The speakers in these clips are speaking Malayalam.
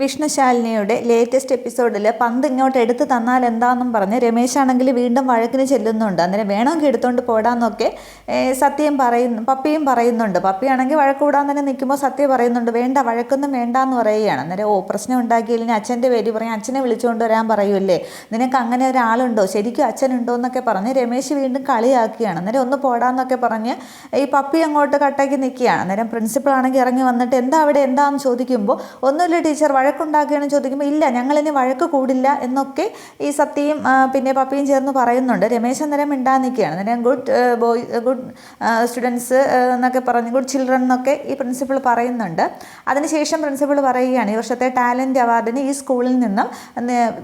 വിഷ്ണുശാലിനിയുടെ ലേറ്റസ്റ്റ് എപ്പിസോഡിൽ പന്ത് ഇങ്ങോട്ട് എടുത്തു തന്നാൽ എന്താണെന്നും പറഞ്ഞ് രമേശാണെങ്കിൽ വീണ്ടും വഴക്കിന് ചെല്ലുന്നുണ്ട്. അന്നേരം വേണമെങ്കിൽ എടുത്തുകൊണ്ട് പോടാന്നൊക്കെ സത്യം പറയുന്നു പപ്പിയും പറയുന്നുണ്ട്. പപ്പിയാണെങ്കിൽ വഴക്ക് കൂടാൻ തന്നെ നിൽക്കുമ്പോൾ സത്യം പറയുന്നുണ്ട്. വേണ്ട വഴക്കൊന്നും വേണ്ട എന്ന് പറയുകയാണ്. അന്നേരം ഓ പ്രശ്നം ഉണ്ടാക്കിയില്ലെങ്കിൽ അച്ഛന്റെ പേര് പറയും അച്ഛനെ വിളിച്ചുകൊണ്ട് വരാൻ പറയുമല്ലേ നിനക്ക് അങ്ങനെ ഒരാളുണ്ടോ? ശരിക്കും അച്ഛനുണ്ടോ എന്നൊക്കെ പറഞ്ഞ് രമേശ് വീണ്ടും കളിയാക്കുകയാണ്. അന്നേരം ഒന്ന് പോടാന്നൊക്കെ പറഞ്ഞ് ഈ പപ്പി അങ്ങോട്ട് കട്ടാക്കി നിൽക്കുകയാണ്. അന്നേരം പ്രിൻസിപ്പൾ ആണെങ്കിൽ ഇറങ്ങി വന്നിട്ട് എന്താ അവിടെ എന്താണെന്ന് ചോദിക്കുമ്പോൾ ഒന്നുമില്ല ടീച്ചർ വഴക്കുണ്ടാക്കുകയാണെന്ന് ചോദിക്കുമ്പോൾ ഇല്ല ഞങ്ങളിനി വഴക്ക് കൂടില്ല എന്നൊക്കെ ഈ സത്യയും പിന്നെ പപ്പിയും ചേർന്ന് പറയുന്നുണ്ട്. രമേശ് അന്നേരം മിണ്ടാൻ നിൽക്കുകയാണ്. അന്നേരം ഗുഡ് ബോയ് ഗുഡ് സ്റ്റുഡൻസ് എന്നൊക്കെ പറഞ്ഞ് ഗുഡ് ചിൽഡ്രൻ എന്നൊക്കെ ഈ പ്രിൻസിപ്പൾ പറയുന്നുണ്ട്. അതിനുശേഷം പ്രിൻസിപ്പൾ പറയുകയാണ് ഈ വർഷത്തെ ടാലന്റ് അവാർഡിന് ഈ സ്കൂളിൽ നിന്നും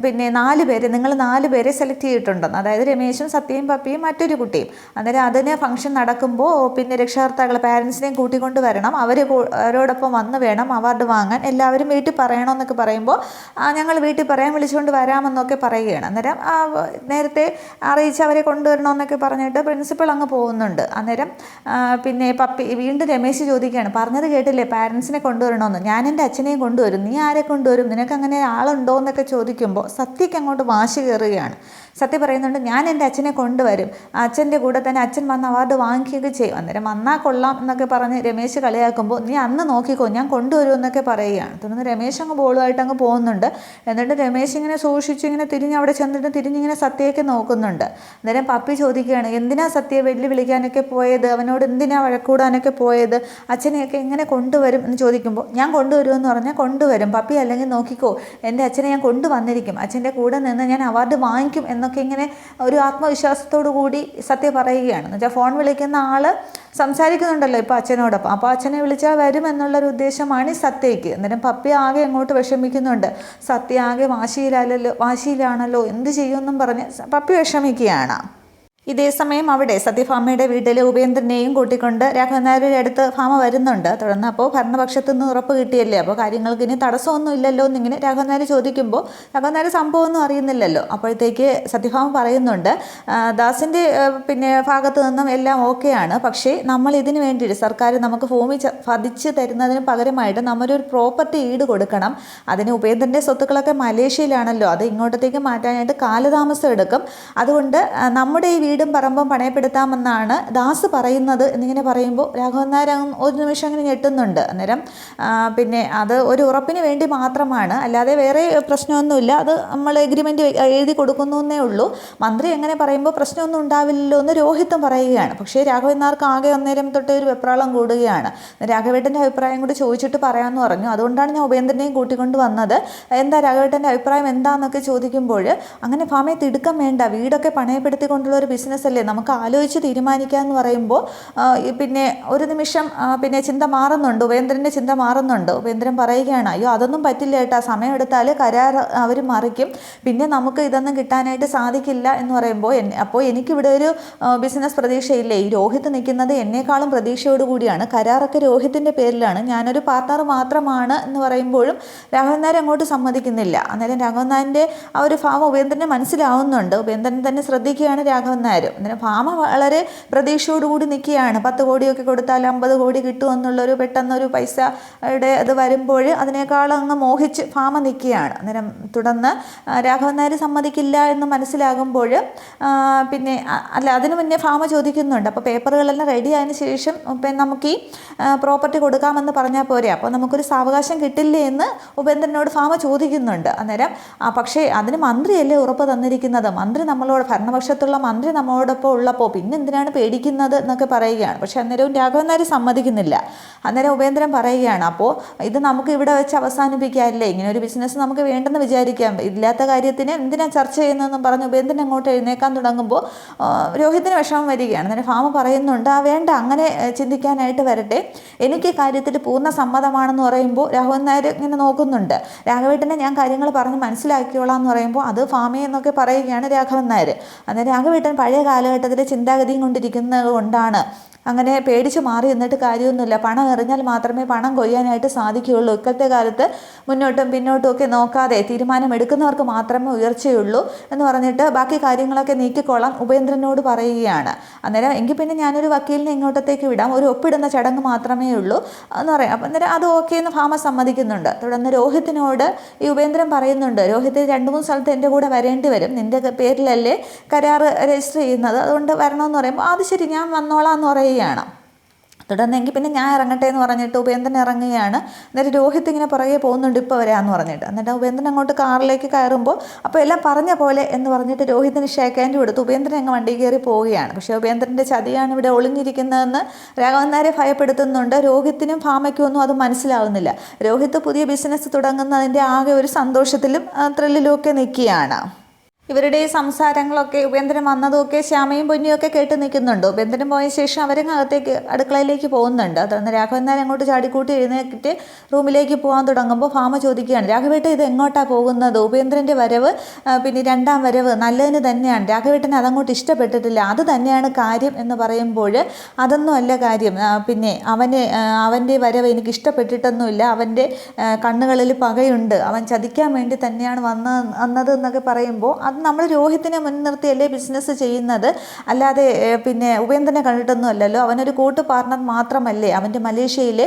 പിന്നെ നാല് പേര് നിങ്ങൾ നാല് പേരെ സെലക്ട് ചെയ്തിട്ടുണ്ടെന്ന്. അതായത് രമേശും സത്യയും പപ്പിയും മറ്റൊരു കുട്ടിയും. അന്നേരം അതിന് ഫംഗ്ഷൻ നടക്കുമ്പോൾ പിന്നെ രക്ഷകർത്താക്കൾ പാരൻസിനെയും കൂട്ടിക്കൊണ്ട് വരണം. അവർ അവരോടൊപ്പം വന്ന് വേണം അവാർഡ് വാങ്ങാൻ. എല്ലാവരും വീട്ടിൽ പറയണമെന്നൊക്കെ പറയുമ്പോൾ ഞങ്ങൾ വീട്ടിൽ പറയാൻ വിളിച്ചുകൊണ്ട് വരാമെന്നൊക്കെ പറയുകയാണ്. അന്നേരം നേരത്തെ അറിയിച്ച് അവരെ കൊണ്ടുവരണമെന്നൊക്കെ പറഞ്ഞിട്ട് പ്രിൻസിപ്പൾ അങ്ങ് പോകുന്നുണ്ട്. അന്നേരം പിന്നെ പപ്പി വീണ്ടും രമേശ് ചോദിക്കുകയാണ് പറഞ്ഞത് കേട്ടില്ലേ? പാരൻസിനെ കൊണ്ടുവരണമെന്ന്. ഞാൻ എന്റെ അച്ഛനെയും കൊണ്ടുവരും. നീ ആരെ കൊണ്ടുവരും? നിനക്ക് അങ്ങനെ ആളുണ്ടോ? എന്നൊക്കെ ചോദിക്കുമ്പോൾ സത്യക്ക് അങ്ങോട്ട് വാശി കയറുകയാണ്. സത്യം പറയുന്നുണ്ട് ഞാൻ എന്റെ അച്ഛനെ കൊണ്ടുവരും. അച്ഛന്റെ കൂടെ തന്നെ അച്ഛൻ വന്ന് അവാർഡ് വാങ്ങിക്കുകയൊക്കെ ചെയ്യും. അന്നേരം വന്നാൽ കൊള്ളാം എന്നൊക്കെ പറഞ്ഞ് രമേശ് കളിയാക്കുമ്പോൾ നീ അന്ന് നോക്കിക്കോ ഞാൻ കൊണ്ടുവരും എന്നൊക്കെ പറയുകയാണ്. തുടർന്ന് രമേശ് അങ്ങ് ബോളുമായിട്ട് അങ്ങ് പോകുന്നുണ്ട്. എന്നിട്ട് രമേശ് ഇങ്ങനെ സൂക്ഷിച്ച് ഇങ്ങനെ തിരിഞ്ഞ് അവിടെ ചെന്നിട്ട് തിരിഞ്ഞിങ്ങനെ സത്യയൊക്കെ നോക്കുന്നുണ്ട്. അന്നേരം പപ്പി ചോദിക്കുകയാണ് എന്തിനാ സത്യയെ വെല്ലു വിളിക്കാനൊക്കെ പോയത്? അവനോട് എന്തിനാ വഴക്കൂടാനൊക്കെ പോയത്? അച്ഛനെയൊക്കെ എങ്ങനെ കൊണ്ടുവരും? എന്ന് ചോദിക്കുമ്പോൾ ഞാൻ കൊണ്ടുവരുമെന്ന് പറഞ്ഞാൽ കൊണ്ടുവരും. പപ്പി അല്ലെങ്കിൽ നോക്കിക്കോ എന്റെ അച്ഛനെ ഞാൻ കൊണ്ടുവന്നിരിക്കും. അച്ഛന്റെ കൂടെ നിന്ന് ഞാൻ അവാർഡ് വാങ്ങിക്കും എന്നൊക്കെ ഇങ്ങനെ ഒരു ആത്മവിശ്വാസത്തോടു കൂടി സത്യ പറയുകയാണ്. എന്ന് വെച്ചാൽ ഫോൺ വിളിക്കുന്ന ആൾ സംസാരിക്കുന്നുണ്ടല്ലോ ഇപ്പോൾ അച്ഛനോടൊപ്പം. അപ്പോൾ അച്ഛനെ വിളിച്ചാൽ വരും എന്നുള്ളൊരു ഉദ്ദേശമാണ് ഈ സത്യയ്ക്ക്. അന്നേരം പപ്പി ആകെ അങ്ങോട്ട് വിഷമിക്കുന്നുണ്ട്. സത്യ ആകെ വാശിയിലല്ലോ വാശിയിലാണല്ലോ എന്ത് ചെയ്യുമെന്നും പറഞ്ഞ് പപ്പി വിഷമിക്കുകയാണ്. ഇതേ സമയം അവിടെ സത്യഭാമയുടെ വീട്ടിൽ ഉപേന്ദ്രനെയും കൂട്ടിക്കൊണ്ട് രാഘവൻ നായരുടെ അടുത്ത് ഭാമ വരുന്നുണ്ട്. തുടർന്ന് അപ്പോൾ ഭരണപക്ഷത്തു നിന്ന് ഉറപ്പ് കിട്ടിയല്ലേ? അപ്പോൾ കാര്യങ്ങൾക്ക് ഇനി തടസ്സമൊന്നും ഇല്ലല്ലോ എന്നിങ്ങനെ രാഘവൻ നായർ ചോദിക്കുമ്പോൾ രാഘവൻ നായർ സംഭവമൊന്നും അറിയുന്നില്ലല്ലോ. അപ്പോഴത്തേക്ക് സത്യഭാമ പറയുന്നുണ്ട് ദാസിന്റെ പിന്നെ ഭാഗത്തു നിന്നും എല്ലാം ഓക്കെയാണ്. പക്ഷേ നമ്മൾ ഇതിന് വേണ്ടിയിട്ട് സർക്കാർ നമുക്ക് ഭൂമി പതിച്ച് തരുന്നതിന് പകരമായിട്ട് നമ്മളൊരു പ്രോപ്പർട്ടി ഈട് കൊടുക്കണം. അതിന് ഉപേന്ദ്രന്റെ സ്വത്തുക്കളൊക്കെ മലേഷ്യയിലാണല്ലോ. അത് ഇങ്ങോട്ടത്തേക്ക് മാറ്റാനായിട്ട് കാലതാമസം എടുക്കും. അതുകൊണ്ട് നമ്മുടെ ഈ വീടും പറമ്പും പണയപ്പെടുത്താമെന്നാണ് ദാസ് പറയുന്നത് എന്നിങ്ങനെ പറയുമ്പോൾ രാഘവൻ നായർ ഒരു നിമിഷം അങ്ങനെ ഞെട്ടുന്നുണ്ട് അന്നേരം പിന്നെ അത് ഒരു ഉറപ്പിന് വേണ്ടി മാത്രമാണ്. അല്ലാതെ വേറെ പ്രശ്നമൊന്നുമില്ല. അത് നമ്മൾ എഗ്രിമെന്റ് എഴുതി കൊടുക്കുന്നു എന്നേ ഉള്ളൂ. മന്ത്രി എങ്ങനെ പറയുമ്പോൾ പ്രശ്നമൊന്നും ഉണ്ടാവില്ലല്ലോ എന്ന് രോഹിത്തും പറയുകയാണ്. പക്ഷേ രാഘവൻ നായർക്ക് ആകെ അന്നേരം തൊട്ടേ ഒരു വെപ്രാളം കൂടുകയാണ്. രാഘവേട്ടന്റെ അഭിപ്രായം കൂടി ചോദിച്ചിട്ട് പറയാമെന്ന് പറഞ്ഞു. അതുകൊണ്ടാണ് ഞാൻ ഉപേന്ദ്രനെയും കൂട്ടിക്കൊണ്ട് വന്നത്. എന്താ രാഘവേട്ടന്റെ അഭിപ്രായം എന്താണെന്നൊക്കെ ചോദിക്കുമ്പോൾ അങ്ങനെ ഭാമയെ തിടുക്കം വേണ്ട. വീടൊക്കെ പണയപ്പെടുത്തിക്കൊണ്ടുള്ള ഒരു ബിസിനസ് അല്ലേ? നമുക്ക് ആലോചിച്ച് തീരുമാനിക്കുക എന്ന് പറയുമ്പോൾ പിന്നെ ഒരു നിമിഷം പിന്നെ ചിന്ത മാറുന്നുണ്ട്. ഉപേന്ദ്രന്റെ ചിന്ത മാറുന്നുണ്ട്. ഉപേന്ദ്രൻ പറയുകയാണ് അയ്യോ അതൊന്നും പറ്റില്ല ഏട്ടാ സമയമെടുത്താൽ കരാർ അവർ മറിക്കും. പിന്നെ നമുക്ക് ഇതൊന്നും കിട്ടാനായിട്ട് സാധിക്കില്ല എന്ന് പറയുമ്പോൾ അപ്പോൾ എനിക്കിവിടെ ഒരു ബിസിനസ് പ്രതീക്ഷയില്ലേ? ഈ രോഹിത് നിൽക്കുന്നത് എന്നേക്കാളും പ്രതീക്ഷയോട് കൂടിയാണ്. കരാറൊക്കെ രോഹിത്തിന്റെ പേരിലാണ്. ഞാനൊരു പാർട്ട്ണർ മാത്രമാണ് എന്ന് പറയുമ്പോഴും രാഘവൻ നായർ അങ്ങോട്ട് സമ്മതിക്കുന്നില്ല. അന്നേരം രാഘവൻ ആ ഒരു ഭാവം ഉപേന്ദ്രന് മനസ്സിലാവുന്നുണ്ട്. ഉപേന്ദ്രൻ തന്നെ ശ്രദ്ധിക്കുകയാണ് രാഘവൻ അന്നേരം ഫാമ വളരെ പ്രതീക്ഷയോടുകൂടി നിൽക്കുകയാണ്. പത്ത് കോടിയൊക്കെ കൊടുത്താൽ അമ്പത് കോടി കിട്ടുമെന്നുള്ളൊരു പെട്ടെന്നൊരു പൈസയുടെ അത് വരുമ്പോൾ അതിനേക്കാളും അങ്ങ് മോഹിച്ച് ഫാമ നിൽക്കുകയാണ്. അന്നേരം തുടർന്ന് രാഘവൻ നായർ സമ്മതിക്കില്ല എന്ന് മനസ്സിലാകുമ്പോൾ പിന്നെ അല്ല അതിന് മുന്നേ ഭാമ ചോദിക്കുന്നുണ്ട്. അപ്പോൾ പേപ്പറുകളെല്ലാം റെഡി ആയതിനു ശേഷം പിന്നെ നമുക്ക് ഈ പ്രോപ്പർട്ടി കൊടുക്കാമെന്ന് പറഞ്ഞാൽ പോരെ. അപ്പോൾ നമുക്കൊരു സാവകാശം കിട്ടില്ലേ എന്ന് ഉപേന്ദ്രനോട് ഫാമ ചോദിക്കുന്നുണ്ട്. അന്നേരം പക്ഷേ അതിന് മന്ത്രിയല്ലേ ഉറപ്പ് തന്നിരിക്കുന്നത്? മന്ത്രി നമ്മളോട് ഭരണപക്ഷത്തുള്ള മന്ത്രി നമ്മളോടൊപ്പം ഉള്ളപ്പോൾ പിന്നെ എന്തിനാണ് പേടിക്കുന്നത് എന്നൊക്കെ പറയുകയാണ്. പക്ഷേ അന്നേരവും രാഘവൻ നായർ സമ്മതിക്കുന്നില്ല. അന്നേരം ഉപേന്ദ്രൻ പറയുകയാണ് അപ്പോൾ ഇത് നമുക്ക് ഇവിടെ വെച്ച് അവസാനിപ്പിക്കാമല്ലേ ഇങ്ങനെ ഒരു ബിസിനസ് നമുക്ക് വേണ്ടെന്ന് വിചാരിക്കാം. ഇല്ലാത്ത കാര്യത്തിന് എന്തിനാ ചർച്ച ചെയ്യുന്നതെന്നും പറഞ്ഞ് ഉപേന്ദ്രൻ അങ്ങോട്ട് എഴുന്നേക്കാൻ തുടങ്ങുമ്പോൾ രോഹിതിന് വിഷമം വരികയാണ്. അന്നേരം ഭാമ പറയുന്നുണ്ട് ആ വേണ്ട അങ്ങനെ ചിന്തിക്കാനായിട്ട് വരട്ടെ. എനിക്ക് കാര്യത്തിൽ പൂർണ സമ്മതമാണെന്ന് പറയുമ്പോൾ രാഘവൻ നായർ ഇങ്ങനെ നോക്കുന്നുണ്ട്. രാഘവേട്ടനെ ഞാൻ കാര്യങ്ങൾ പറഞ്ഞ് മനസ്സിലാക്കിയോളാം എന്ന് പറയുമ്പോൾ അത് ഫാമേ എന്നൊക്കെ പറയുകയാണ് രാഘവൻ നായർ അന്നേരം രാഘവേട്ടൻ പഴയ കാലഘട്ടത്തിലെ ചിന്താഗതിയും കൊണ്ടിരിക്കുന്നത് കൊണ്ടാണ്. അങ്ങനെ പേടിച്ച് മാറി നിന്നിട്ട് കാര്യമൊന്നുമില്ല. പണം എറിഞ്ഞാൽ മാത്രമേ പണം കൊയ്യാനായിട്ട് സാധിക്കുകയുള്ളൂ. ഇക്കത്തെ കാലത്ത് മുന്നോട്ടും പിന്നോട്ടും ഒക്കെ നോക്കാതെ തീരുമാനം എടുക്കുന്നവർക്ക് മാത്രമേ ഉയർച്ചയുള്ളൂ എന്ന് പറഞ്ഞിട്ട് ബാക്കി കാര്യങ്ങളൊക്കെ നീക്കിക്കൊള്ളാൻ ഉപേന്ദ്രനോട് പറയുകയാണ്. അന്നേരം എങ്കിൽ പിന്നെ ഞാനൊരു വക്കീലിനെ ഇങ്ങോട്ടത്തേക്ക് വിടാം. ഒരു ഒപ്പിടുന്ന ചടങ്ങ് മാത്രമേ ഉള്ളൂ എന്ന് പറയാം. അപ്പം അന്നേരം അത് ഓക്കെ എന്ന് ഭാമ സമ്മതിക്കുന്നുണ്ട്. തുടർന്ന് രോഹിത്തിനോട് ഈ ഉപേന്ദ്രൻ പറയുന്നുണ്ട്. രോഹിത് രണ്ട് മൂന്ന് സ്ഥലത്ത് എന്റെ കൂടെ വരേണ്ടി വരും. നിന്റെ പേരിലല്ലേ കരാർ രജിസ്റ്റർ ചെയ്യുന്നത്? അതുകൊണ്ട് വരണമെന്ന് പറയുമ്പോൾ അത് ശരി ഞാൻ വന്നോളാം എന്ന് പറയുകയാണ് തുടർന്നെങ്കിൽ പിന്നെ ഞാൻ ഇറങ്ങട്ടെ എന്ന് പറഞ്ഞിട്ട് ഉപേന്ദ്രൻ ഇറങ്ങുകയാണ്. എന്നിട്ട് രോഹിത് ഇങ്ങനെ പുറകെ പോകുന്നുണ്ട് ഇപ്പോൾ വരാമെന്ന് പറഞ്ഞിട്ട്. എന്നിട്ട് ഉപേന്ദ്രൻ അങ്ങോട്ട് കാറിലേക്ക് കയറുമ്പോൾ അപ്പോൾ എല്ലാം പറഞ്ഞ പോലെ എന്ന് പറഞ്ഞിട്ട് രോഹിതിന് ഷേക്ക് ഹാൻഡ് കൊടുത്ത്. ഉപേന്ദ്രൻ അങ്ങ് വണ്ടി കയറി പോവുകയാണ്. പക്ഷേ ഉപേന്ദ്രന്റെ ചതിയാണ് ഇവിടെ ഒളിഞ്ഞിരിക്കുന്നതെന്ന് രാഘവൻ ഭയപ്പെടുത്തുന്നുണ്ട്. രോഹിത്തിനും ഭാമയ്ക്കും ഒന്നും അത് മനസ്സിലാവുന്നില്ല. രോഹിത്ത് പുതിയ ബിസിനസ് തുടങ്ങുന്നതിന്റെ ആകെ ഒരു സന്തോഷത്തിലും ത്രില്ലിലും ഒക്കെ നിൽക്കുകയാണ്. ഇവരുടെ ഈ സംസാരങ്ങളൊക്കെ ഉപേന്ദ്രൻ വന്നതുമൊക്കെ ശ്യാമയും പൊന്നിയും ഒക്കെ കേട്ട് നിൽക്കുന്നുണ്ട്. ഉപേന്ദ്രൻ പോയ ശേഷം അവരും അകത്തേക്ക് അടുക്കളയിലേക്ക് പോകുന്നുണ്ട്. തുടർന്ന് രാഘവൻ നായർ അങ്ങോട്ട് ചാടിക്കൂട്ടി എഴുന്നേക്കിട്ട് റൂമിലേക്ക് പോകാൻ തുടങ്ങുമ്പോൾ ഫാമ ചോദിക്കുകയാണ് രാഘവേട്ട ഇത് എങ്ങോട്ടാണ് പോകുന്നത്? ഉപേന്ദ്രന്റെ വരവ് പിന്നെ രണ്ടാം വരവ് നല്ലതിന് തന്നെയാണ്. രാഘവേട്ടന് അതങ്ങോട്ട് ഇഷ്ടപ്പെട്ടിട്ടില്ല. അത് തന്നെയാണ് കാര്യം എന്ന് പറയുമ്പോൾ അതൊന്നും അല്ല കാര്യം. പിന്നെ അവന് അവന്റെ വരവ് എനിക്ക് ഇഷ്ടപ്പെട്ടിട്ടൊന്നുമില്ല. അവന്റെ കണ്ണുകളിൽ പകയുണ്ട്. അവൻ ചതിക്കാൻ വേണ്ടി തന്നെയാണ് വന്ന വന്നത് എന്നൊക്കെ പറയുമ്പോൾ അത് നമ്മൾ രോഹിത്തിനെ മുൻനിർത്തിയല്ലേ ബിസിനസ് ചെയ്യുന്നത്? അല്ലാതെ പിന്നെ ഉപേന്ദ്രനെ കണ്ടിട്ടൊന്നും അല്ലല്ലോ അവനൊരു കൂട്ട് പാർട്ണർ മാത്രമല്ലേ? അവന്റെ മലേഷ്യയിലെ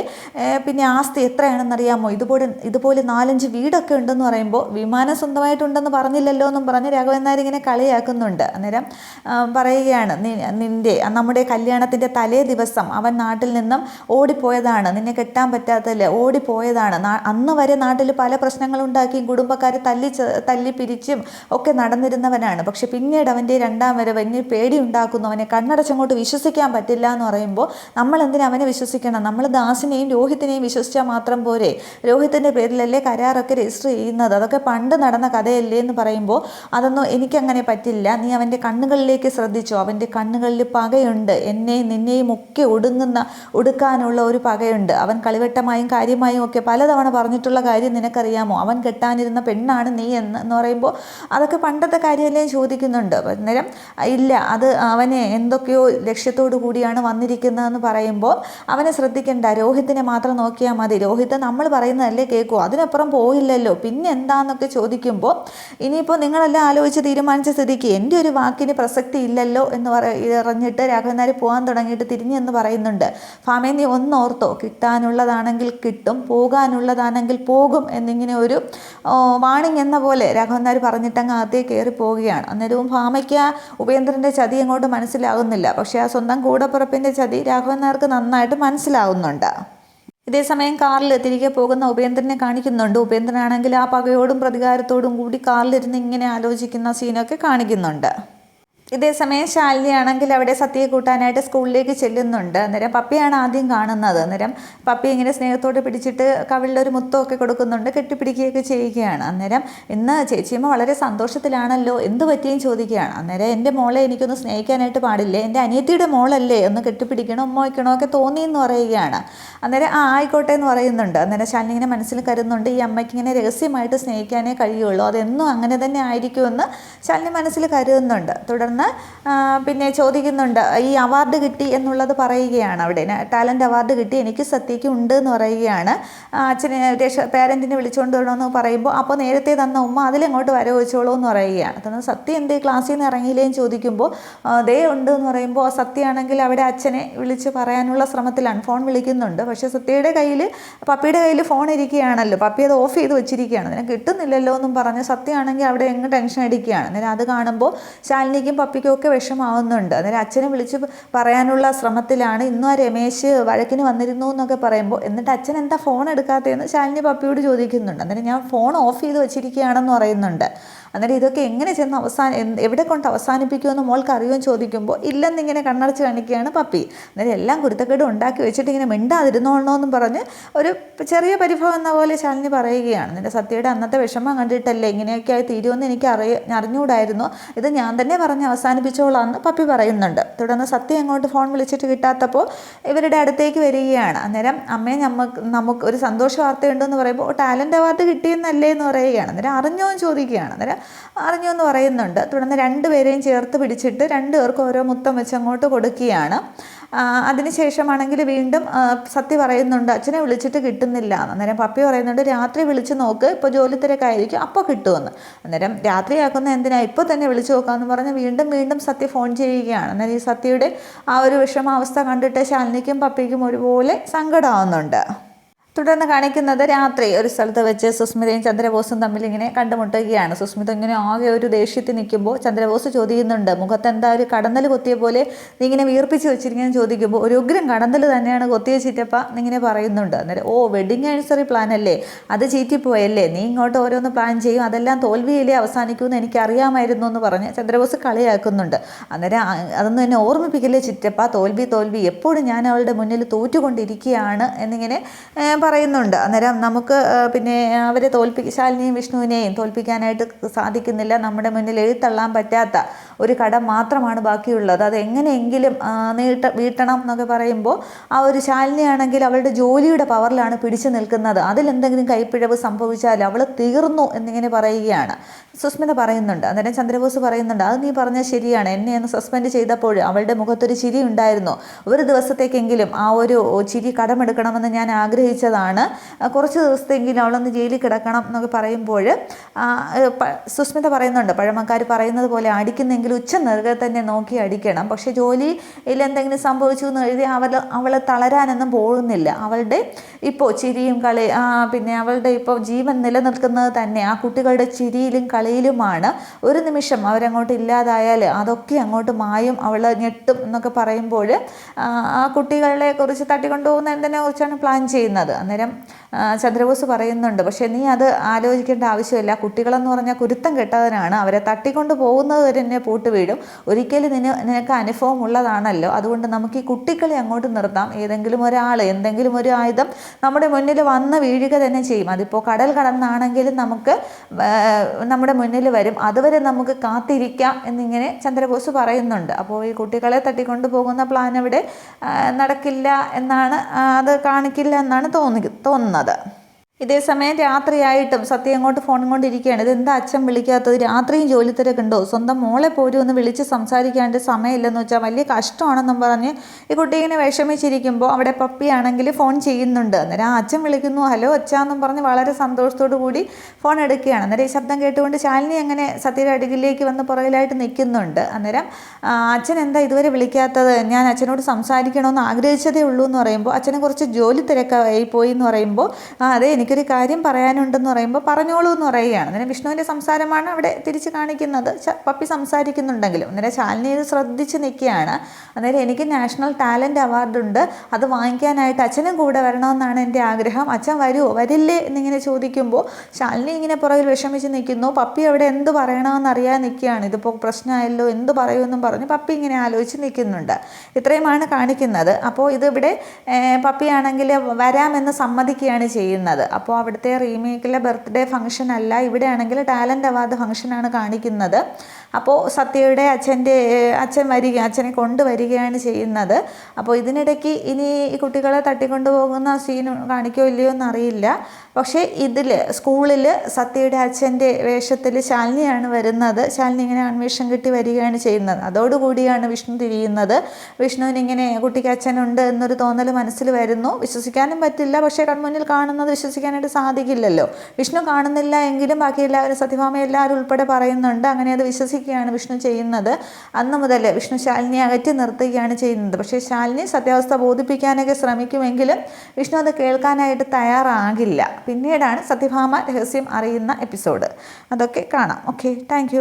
പിന്നെ ആസ്തി എത്രയാണെന്നറിയാമോ? ഇതുപോലെ ഇതുപോലെ നാലഞ്ച് വീടൊക്കെ ഉണ്ടെന്ന് പറയുമ്പോൾ വിമാനം സ്വന്തമായിട്ടുണ്ടെന്ന് പറഞ്ഞില്ലല്ലോ എന്നും പറഞ്ഞ് രാഘവൻ നായർ ഇങ്ങനെ കളിയാക്കുന്നുണ്ട്. അന്നേരം പറയുകയാണ് "നി- നിന്റെ നമ്മുടെ കല്യാണത്തിന്റെ തലേ ദിവസം അവൻ നാട്ടിൽ നിന്നും ഓടിപ്പോയതാണ്. നിന്നെ കെട്ടാൻ പറ്റാത്തതിൽ ഓടിപ്പോയതാണ്. അന്ന് വരെ നാട്ടിൽ പല പ്രശ്നങ്ങളുണ്ടാക്കിയും കുടുംബക്കാരെ തല്ലി തല്ലി പിരിച്ചും ഒക്കെ നടന്നിരുന്നവനാണ് പക്ഷെ പിന്നീട് അവന്റെ രണ്ടാം വരെ എന്നെ പേടി ഉണ്ടാക്കുന്നവനെ കണ്ണടച്ചങ്ങോട്ട് വിശ്വസിക്കാൻ പറ്റില്ല എന്ന് പറയുമ്പോൾ നമ്മൾ എന്തിനാ അവനെ വിശ്വസിക്കണം? നമ്മൾ ദാസിനെയും രോഹിത്തിനെയും വിശ്വസിച്ചാൽ മാത്രം പോരെ. രോഹിത്തിന്റെ പേരിലല്ലേ കരാറൊക്കെ രജിസ്റ്റർ ചെയ്യുന്നത്? അതൊക്കെ പണ്ട് നടന്ന കഥയല്ലേ എന്ന് പറയുമ്പോൾ അതൊന്നും എനിക്കങ്ങനെ പറ്റില്ല. നീ അവന്റെ കണ്ണുകളിലേക്ക് ശ്രദ്ധിച്ചോ? അവന്റെ കണ്ണുകളിൽ പകയുണ്ട്. എന്നെയും നിന്നെയും ഒക്കെ ഒടുങ്ങുന്ന ഒടുക്കാനുള്ള ഒരു പകയുണ്ട്. അവൻ കളിവെട്ടമായും കാര്യമായും ഒക്കെ പലതവണ പറഞ്ഞിട്ടുള്ള കാര്യം നിനക്കറിയാമോ? അവൻ കെട്ടാനിരുന്ന പെണ്ണാണ് നീ എന്ന് എന്ന് പറയുമ്പോൾ അതൊക്കെ പണ്ടത്തെ കാര്യമെല്ലാം ചോദിക്കുന്നുണ്ട്. അന്നേരം ഇല്ല അത് അവനെ എന്തൊക്കെയോ ലക്ഷ്യത്തോടു കൂടിയാണ് വന്നിരിക്കുന്നതെന്ന് പറയുമ്പോൾ അവനെ ശ്രദ്ധിക്കേണ്ട. രോഹിത്തിനെ മാത്രം നോക്കിയാൽ മതി. രോഹിത്ത് നമ്മൾ പറയുന്നതല്ലേ കേൾക്കൂ അതിനപ്പുറം പോയില്ലല്ലോ. പിന്നെ എന്താന്നൊക്കെ ചോദിക്കുമ്പോൾ ഇനിയിപ്പോൾ നിങ്ങളെല്ലാം ആലോചിച്ച് തീരുമാനിച്ച സ്ഥിതിക്ക് എന്റെ ഒരു വാക്കിന് പ്രസക്തി ഇല്ലല്ലോ എന്ന് പറഞ്ഞിട്ട് അറിഞ്ഞിട്ട് രാഘവനാർ പോകാൻ തുടങ്ങിയിട്ട് തിരിഞ്ഞു എന്ന് പറയുന്നുണ്ട്. ഫാമേ നീ ഒന്നോർത്തോ? കിട്ടാനുള്ളതാണെങ്കിൽ കിട്ടും പോകാനുള്ളതാണെങ്കിൽ പോകും എന്നിങ്ങനെ ഒരു വാണിംഗ് എന്ന പോലെ രാഘവനാർ പറഞ്ഞിട്ട് ആദ്യം കയറി പോവുകയാണ് അന്നേരവും ഭാമയ്ക്ക് ഉപേന്ദ്രന്റെ ചതി അങ്ങോട്ട് മനസ്സിലാകുന്നില്ല പക്ഷേ ആ സ്വന്തം കൂടപ്പുറപ്പിന്റെ ചതി രാഘവൻ നായർക്ക് നന്നായിട്ട് മനസ്സിലാവുന്നുണ്ട്. ഇതേസമയം കാറിൽ തിരികെ പോകുന്ന ഉപേന്ദ്രനെ കാണിക്കുന്നുണ്ട്. ഉപേന്ദ്രനാണെങ്കിൽ ആ പകയോടും പ്രതികാരത്തോടും കൂടി കാറിലിരുന്ന് ഇങ്ങനെ ആലോചിക്കുന്ന സീനൊക്കെ കാണിക്കുന്നുണ്ട്. ഇതേസമയം ശാലിനി ആണെങ്കിൽ അവിടെ സത്യയെ കൂട്ടാനായിട്ട് സ്കൂളിലേക്ക് ചെല്ലുന്നുണ്ട്. അന്നേരം പപ്പിയാണ് ആദ്യം കാണുന്നത്. അന്നേരം പപ്പി ഇങ്ങനെ സ്നേഹത്തോട് പിടിച്ചിട്ട് കവിളിലൊരു മുത്തമൊക്കെ കൊടുക്കുന്നുണ്ട്. കെട്ടിപ്പിടിക്കുകയൊക്കെ ചെയ്യുകയാണ്. അന്നേരം ഇന്ന് ചേച്ചിയമ്മ വളരെ സന്തോഷത്തിലാണല്ലോ? എന്ത് പറ്റിയും ചോദിക്കുകയാണ്. അന്നേരം എന്റെ മോളെ എനിക്കൊന്ന് സ്നേഹിക്കാനായിട്ട് പാടില്ലേ. എന്റെ അനിയത്തിയുടെ മോളല്ലേ? ഒന്ന് കെട്ടിപ്പിടിക്കണോ ഉമ്മ വയ്ക്കണോ ഒക്കെ തോന്നി എന്ന് പറയുകയാണ്. അന്നേരം ആ ആയിക്കോട്ടെ എന്ന് പറയുന്നുണ്ട്. അന്നേരം ശാലിനി ഇങ്ങനെ മനസ്സിൽ കരുതുന്നുണ്ട് ഈ അമ്മയ്ക്ക് ഇങ്ങനെ രഹസ്യമായിട്ട് സ്നേഹിക്കാനേ കഴിയുള്ളൂ. അതെന്നും അങ്ങനെ തന്നെ ആയിരിക്കുമെന്ന് ശാലിനി മനസ്സിൽ കരുതുന്നുണ്ട്. തുടർന്ന് ആ, പിന്നെ ചോദിക്കുന്നുണ്ട് ഈ അവാർഡ് കിട്ടി എന്നുള്ളത് പറയുകയാണ് അവിടെ. ടാലന്റ് അവാർഡ് കിട്ടി എനിക്ക് സത്യയ്ക്ക് ഉണ്ട് എന്ന് പറയുകയാണ്. അച്ഛനെ രക്ഷ പേരന്റിനെ വിളിച്ചുകൊണ്ട് വരണമെന്ന് പറയുമ്പോൾ അപ്പോൾ നേരത്തെ തന്ന ഉമ്മ അതിലെങ്ങോട്ട് വര വെച്ചോളൂ എന്ന് പറയുകയാണ്. അതൊന്ന് സത്യ എന്ത് ക്ലാസ്സിൽ നിന്ന് ഇറങ്ങിയില്ലേന്ന് ചോദിക്കുമ്പോൾ ദേ ഉണ്ട് എന്ന് പറയുമ്പോൾ സത്യയാണെങ്കിൽ അവിടെ അച്ഛനെ വിളിച്ച് പറയാനുള്ള ശ്രമത്തിലാണ്. ഫോൺ വിളിക്കുന്നുണ്ട്. പക്ഷേ സത്യയുടെ കയ്യിൽ പപ്പിയുടെ കയ്യിൽ ഫോൺ ഇരിക്കുകയാണല്ലോ. പപ്പി അത് ഓഫ് ചെയ്ത് വെച്ചിരിക്കുകയാണ്. അതിനെ കിട്ടുന്നില്ലല്ലോ എന്നും പറഞ്ഞ് സത്യമാണെങ്കിൽ അവിടെ എങ്ങ് ടെൻഷൻ അടിക്കുകയാണ്. അന്നേരം അത് കാണുമ്പോൾ ശാലിനിക്കും പപ്പിക്കും വിഷമാവുന്നുണ്ട്. അന്നേരം അച്ഛനെ വിളിച്ച് പറയാനുള്ള ശ്രമത്തിലാണ് ഇന്നും ആ രമേശ് വഴക്കിന് വന്നിരുന്നു എന്നൊക്കെ പറയുമ്പോൾ എന്നിട്ട് അച്ഛൻ എന്താ ഫോൺ എടുക്കാത്തതെന്ന് ശാലിനി പപ്പിയോട് ചോദിക്കുന്നുണ്ട്. അന്നേരം ഞാൻ ഫോൺ ഓഫ് ചെയ്ത് വെച്ചിരിക്കുകയാണെന്ന് പറയുന്നുണ്ട്. അന്നേരം ഇതൊക്കെ എങ്ങനെ ചെന്ന് അവസാനം എവിടെ കൊണ്ട് അവസാനിപ്പിക്കുമെന്ന് മോൾക്ക് അറിയുമെന്ന് ചോദിക്കുമ്പോൾ ഇല്ലെന്നിങ്ങനെ കണ്ണടച്ച് കാണിക്കുകയാണ് പപ്പി. അന്നേരം എല്ലാം കുരുത്തക്കേട് ഉണ്ടാക്കി വെച്ചിട്ട് ഇങ്ങനെ മിണ്ടാതിരുന്നോളണമെന്നും പറഞ്ഞ് ഒരു ചെറിയ പരിഭവം എന്ന പോലെ ശാലിനി പറയുകയാണ്. നിന്റെ സത്യയുടെ അന്നത്തെ വിഷമം കണ്ടിട്ടല്ലേ ഇങ്ങനെയൊക്കെ ആയി തീരുമെന്ന് എനിക്ക് അറിയ അറിഞ്ഞുകൂടായിരുന്നു ഇത് ഞാൻ തന്നെ പറഞ്ഞ് അവസാനിപ്പിച്ചോളാം എന്ന് പപ്പി പറയുന്നുണ്ട്. തുടർന്ന് സത്യ അങ്ങോട്ട് ഫോൺ വിളിച്ചിട്ട് കിട്ടാത്തപ്പോൾ ഇവരുടെ അടുത്തേക്ക് വരികയാണ്. അന്നേരം അമ്മയെ നമുക്ക് നമുക്ക് ഒരു സന്തോഷ വാർത്തയുണ്ടെന്ന് പറയുമ്പോൾ ടാലന്റ് അവാർഡ് കിട്ടിയെന്നല്ലേ? എന്ന് പറയുകയാണ്. അന്നേരം അറിഞ്ഞോ എന്ന് ചോദിക്കുകയാണ്. അന്നേരം അറിഞ്ഞോ എന്ന് പറയുന്നുണ്ട്. തുടർന്ന് രണ്ടുപേരെയും ചേർത്ത് പിടിച്ചിട്ട് രണ്ടുപേർക്കും ഓരോ മുത്തം വെച്ച് അങ്ങോട്ട് കൊടുക്കുകയാണ്. അതിനുശേഷമാണെങ്കിൽ വീണ്ടും സത്യ പറയുന്നുണ്ട് അച്ഛനെ വിളിച്ചിട്ട് കിട്ടുന്നില്ല. അന്നേരം പപ്പി പറയുന്നുണ്ട് രാത്രി വിളിച്ച് നോക്ക് ഇപ്പോൾ ജോലി തിരക്കായിരിക്കും അപ്പോൾ കിട്ടുമെന്ന്. അന്നേരം രാത്രിയാക്കുന്ന എന്തിനാ ഇപ്പോൾ തന്നെ വിളിച്ചു നോക്കാമെന്ന് പറഞ്ഞ് വീണ്ടും വീണ്ടും സത്യ ഫോൺ ചെയ്യുകയാണ്. അന്നേരം ഈ സത്യയുടെ ആ ഒരു വിഷമാവസ്ഥ കണ്ടിട്ട് ശാലിനിക്കും പപ്പിക്കും ഒരുപോലെ സങ്കടമാവുന്നുണ്ട് തുടർന്ന് കാണിക്കുന്നത് രാത്രി ഒരു സ്ഥലത്ത് വെച്ച് സുസ്മിതയും ചന്ദ്രബോസും തമ്മിൽ ഇങ്ങനെ കണ്ടുമുട്ടുകയാണ്. സുസ്മിത ഇങ്ങനെ ആകെ ഒരു ദേഷ്യത്തിൽ നിൽക്കുമ്പോൾ ചന്ദ്രബോസ് ചോദിക്കുന്നുണ്ട് മുഖത്ത് എന്താ ഒരു കടന്നൽ കൊത്തിയ പോലെ നീ ഇങ്ങനെ വീർപ്പിച്ച് വെച്ചിരിക്കുന്നു ചോദിക്കുമ്പോൾ ഒരു ഉഗ്രം കടന്നൽ തന്നെയാണ് കൊത്തിയ ചീറ്റപ്പ എന്നിങ്ങനെ പറയുന്നുണ്ട്. അന്നേരം ഓ വെഡിങ് ആനിവേഴ്സറി പ്ലാൻ അല്ലേ? അത് ചീറ്റിപ്പോയല്ലേ? നീ ഇങ്ങോട്ട് ഓരോന്ന് പ്ലാൻ ചെയ്യും. അതെല്ലാം തോൽവിയിലേ അവസാനിക്കുമെന്ന് എനിക്കറിയാമായിരുന്നു എന്ന് പറഞ്ഞ് ചന്ദ്രബോസ് കളിയാക്കുന്നുണ്ട്. അന്നേരം അതൊന്നും എന്നെ ഓർമ്മിപ്പിക്കില്ലേ ചിറ്റപ്പ? തോൽവി തോൽവി. എപ്പോഴും ഞാൻ അവളുടെ മുന്നിൽ തോറ്റുകൊണ്ടിരിക്കുകയാണ് എന്നിങ്ങനെ പറയുന്നുണ്ട്. അന്നേരം നമുക്ക് പിന്നെ അവരെ തോൽപ്പി ശാലിനിയും വിഷ്ണുവിനെയും തോൽപ്പിക്കാനായിട്ട് സാധിക്കുന്നില്ല. നമ്മുടെ മുന്നിൽ എഴുത്തള്ളാൻ പറ്റാത്ത ഒരു കടം മാത്രമാണ് ബാക്കിയുള്ളത്. അത് എങ്ങനെയെങ്കിലും നീട്ട വീട്ടണം എന്നൊക്കെ പറയുമ്പോൾ ആ ഒരു ശാലിനിയാണെങ്കിൽ അവളുടെ ജോലിയുടെ പവറിലാണ് പിടിച്ചു നിൽക്കുന്നത്. അതിലെന്തെങ്കിലും കൈപ്പിഴവ് സംഭവിച്ചാൽ അവൾ തീർന്നു എന്നിങ്ങനെ പറയുകയാണ്. സുസ്മിത പറയുന്നുണ്ട്. അന്നേരം ചന്ദ്രബോസ് പറയുന്നുണ്ട് അത് നീ പറഞ്ഞാൽ ശരിയാണ്. എന്നെ ഒന്ന് സസ്പെൻഡ് ചെയ്തപ്പോൾ അവളുടെ മുഖത്തൊരു ചിരി ഉണ്ടായിരുന്നു. ഒരു ദിവസത്തേക്കെങ്കിലും ആ ഒരു ചിരി കടമെടുക്കണമെന്ന് ഞാൻ ആഗ്രഹിച്ചതാണ്. കുറച്ച് ദിവസത്തെങ്കിലും അവളൊന്ന് ജയിലിൽ കിടക്കണം എന്നൊക്കെ പറയുമ്പോൾ സുസ്മിത പറയുന്നുണ്ട് പഴമക്കാർ പറയുന്നത് പോലെ അടിക്കുന്നെങ്കിൽ ഉച്ച നിറകെ തന്നെ നോക്കി അടിക്കണം. പക്ഷേ ജോലിയിൽ എന്തെങ്കിലും സംഭവിച്ചു എന്ന് എഴുതി അവൾ അവൾ തളരാനൊന്നും പോകുന്നില്ല. അവളുടെ ഇപ്പോൾ ചിരിയും കളി പിന്നെ അവളുടെ ഇപ്പോൾ ജീവൻ നിലനിൽക്കുന്നത് തന്നെ ആ കുട്ടികളുടെ ചിരിയിലും കളിയിലുമാണ്. ഒരു നിമിഷം അവരങ്ങോട്ട് ഇല്ലാതായാൽ അതൊക്കെ അങ്ങോട്ട് മായും അവൾ ഞെട്ടും എന്നൊക്കെ പറയുമ്പോൾ ആ കുട്ടികളെ കുറിച്ച് തട്ടിക്കൊണ്ടുപോകുന്ന എന്തിനെ കുറിച്ചാണ് പ്ലാൻ ചെയ്യുന്നത്? അന്നേരം ചന്ദ്രബോസ് പറയുന്നുണ്ട് പക്ഷേ നീ അത് ആലോചിക്കേണ്ട ആവശ്യമില്ല. കുട്ടികളെന്ന് പറഞ്ഞാൽ കുരുത്തം കെട്ടതിനാണ് അവരെ തട്ടിക്കൊണ്ട് പോകുന്നത് വരെ എന്നെ പൂട്ട് വീഴും. ഒരിക്കലും നിന നിനക്ക് അനുഭവം ഉള്ളതാണല്ലോ. അതുകൊണ്ട് നമുക്ക് ഈ കുട്ടികളെ അങ്ങോട്ട് നിർത്താം. ഏതെങ്കിലും ഒരാൾ എന്തെങ്കിലും ഒരു ആയുധം നമ്മുടെ മുന്നിൽ വന്ന് വീഴുക തന്നെ ചെയ്യും. അതിപ്പോൾ കടൽ കടന്നാണെങ്കിലും നമുക്ക് നമ്മുടെ മുന്നിൽ വരും. അതുവരെ നമുക്ക് കാത്തിരിക്കാം എന്നിങ്ങനെ ചന്ദ്രബോസ് പറയുന്നുണ്ട്. അപ്പോൾ ഈ കുട്ടികളെ തട്ടിക്കൊണ്ട് പോകുന്ന പ്ലാൻ അവിടെ നടക്കില്ല എന്നാണ് അത് കാണിക്കില്ല എന്നാണ് തോന്നി തോന്നുന്നത്. Canadá. ഇതേസമയം രാത്രിയായിട്ടും സത്യം അങ്ങോട്ട് ഫോൺ കൊണ്ടിരിക്കുകയാണ് എന്താ അച്ഛൻ വിളിക്കാത്തത്? രാത്രിയും ജോലി തിരക്കുണ്ടോ സ്വന്തം മോളെ പോലും ഒന്ന് വിളിച്ച് സംസാരിക്കാണ്ട് സമയമില്ലെന്ന് വെച്ചാൽ വലിയ കഷ്ടമാണെന്നും പറഞ്ഞ് ഈ കുട്ടി ഇങ്ങനെ വിഷമിച്ചിരിക്കുമ്പോൾ അവിടെ പപ്പിയാണെങ്കിൽ ഫോൺ ചെയ്യുന്നുണ്ട്. അന്നേരം ആ അച്ഛൻ വിളിക്കുന്നു ഹലോ അച്ഛാന്നും പറഞ്ഞ് വളരെ സന്തോഷത്തോടു കൂടി ഫോൺ എടുക്കുകയാണ്. അന്നേരം ഈ ശബ്ദം കേട്ടുകൊണ്ട് ശാലിനി അങ്ങനെ സത്യയുടെ അടുക്കിലേക്ക് വന്ന് പുറകിലായിട്ട് നിൽക്കുന്നുണ്ട്. അന്നേരം അച്ഛൻ എന്താ ഇതുവരെ വിളിക്കാത്തത്? ഞാൻ അച്ഛനോട് സംസാരിക്കണമെന്ന് ആഗ്രഹിച്ചതേ ഉള്ളൂ എന്ന് പറയുമ്പോൾ അച്ഛനെ കുറച്ച് ജോലി തിരക്കായി പോയി എന്ന് പറയുമ്പോൾ അതെ എനിക്കൊരു കാര്യം പറയാനുണ്ടെന്ന് പറയുമ്പോൾ പറഞ്ഞോളൂ എന്ന് പറയുകയാണ്. അന്നേരം വിഷ്ണുവിന്റെ സംസാരമാണ് അവിടെ തിരിച്ച് കാണിക്കുന്നത്. പപ്പി സംസാരിക്കുന്നുണ്ടെങ്കിലും. അന്നേരം ശാലിനി ഇത് ശ്രദ്ധിച്ച് നിൽക്കുകയാണ്. അന്നേരം എനിക്ക് നാഷണൽ ടാലന്റ് അവാർഡുണ്ട്. അത് വാങ്ങിക്കാനായിട്ട് അച്ഛനും കൂടെ വരണമെന്നാണ് എന്റെ ആഗ്രഹം. അച്ഛൻ വരുമോ വരില്ലേ എന്നിങ്ങനെ ചോദിക്കുമ്പോൾ ശാലിനി ഇങ്ങനെ പുറകിൽ വിഷമിച്ച് നിൽക്കുന്നു. പപ്പി അവിടെ എന്ത് പറയണമെന്ന് അറിയാൻ നിൽക്കുകയാണ്. ഇതിപ്പോൾ പ്രശ്നമായല്ലോ എന്ത് പറയുമെന്നും പറഞ്ഞ് പപ്പി ഇങ്ങനെ ആലോചിച്ച് നിൽക്കുന്നുണ്ട്. ഇത്രയുമാണ് കാണിക്കുന്നത്. അപ്പോൾ ഇതിവിടെ പപ്പിയാണെങ്കിൽ വരാമെന്ന് സമ്മതിക്കുകയാണ് ചെയ്യുന്നത്. അപ്പോൾ അവിടുത്തെ റീമേക്കിലെ ബർത്ത്ഡേ ഫംഗ്ഷൻ അല്ല. ഇവിടെയാണെങ്കിൽ ടാലന്റ് അവാർഡ് ഫംഗ്ഷനാണ് കാണിക്കുന്നത്. അപ്പോൾ സത്യയുടെ അച്ഛന്റെ അച്ഛൻ വരിക അച്ഛനെ കൊണ്ടുവരികയാണ് ചെയ്യുന്നത്. അപ്പോൾ ഇതിനിടയ്ക്ക് ഇനി ഈ കുട്ടികളെ തട്ടിക്കൊണ്ടു പോകുന്ന സീൻ കാണിക്കോ ഇല്ലയോ എന്നറിയില്ല. പക്ഷേ ഇതിൽ സ്കൂളിൽ സത്യയുടെ അച്ഛന്റെ വേഷത്തിൽ ശാലിനിയാണ് വരുന്നത്. ശാലിനി ഇങ്ങനെ അന്വേഷണം കിട്ടി വരികയാണ് ചെയ്യുന്നത്. അതോടുകൂടിയാണ് വിഷ്ണു തിരിയുന്നത്. വിഷ്ണുവിനിങ്ങനെ കുട്ടിക്ക് അച്ഛനുണ്ട് എന്നൊരു തോന്നൽ മനസ്സിൽ വരുന്നു. വിശ്വസിക്കാനും പറ്റില്ല. പക്ഷേ കൺമുന്നിൽ കാണുന്നത് വിശ്വസിക്കാനായിട്ട് സാധിക്കില്ലല്ലോ. വിഷ്ണു കാണുന്നില്ല എങ്കിലും ബാക്കി എല്ലാവരും സത്യഭാമ എല്ലാവരും ഉൾപ്പെടെ പറയുന്നുണ്ട്. അങ്ങനെ അത് വിശ്വസിക്കുകയാണ് വിഷ്ണു ചെയ്യുന്നത്. അന്ന് മുതൽ വിഷ്ണു ശാലിനിയെ അകറ്റി നിർത്തുകയാണ് ചെയ്യുന്നത്. പക്ഷേ ശാലിനി സത്യാവസ്ഥ ബോധിപ്പിക്കാനൊക്കെ ശ്രമിക്കുമെങ്കിലും വിഷ്ണു അത് കേൾക്കാനായിട്ട് തയ്യാറാകില്ല. പിന്നീടാണ് സത്യഭാമ രഹസ്യം അറിയുന്ന എപ്പിസോഡ്. അതൊക്കെ കാണാം. Okay thank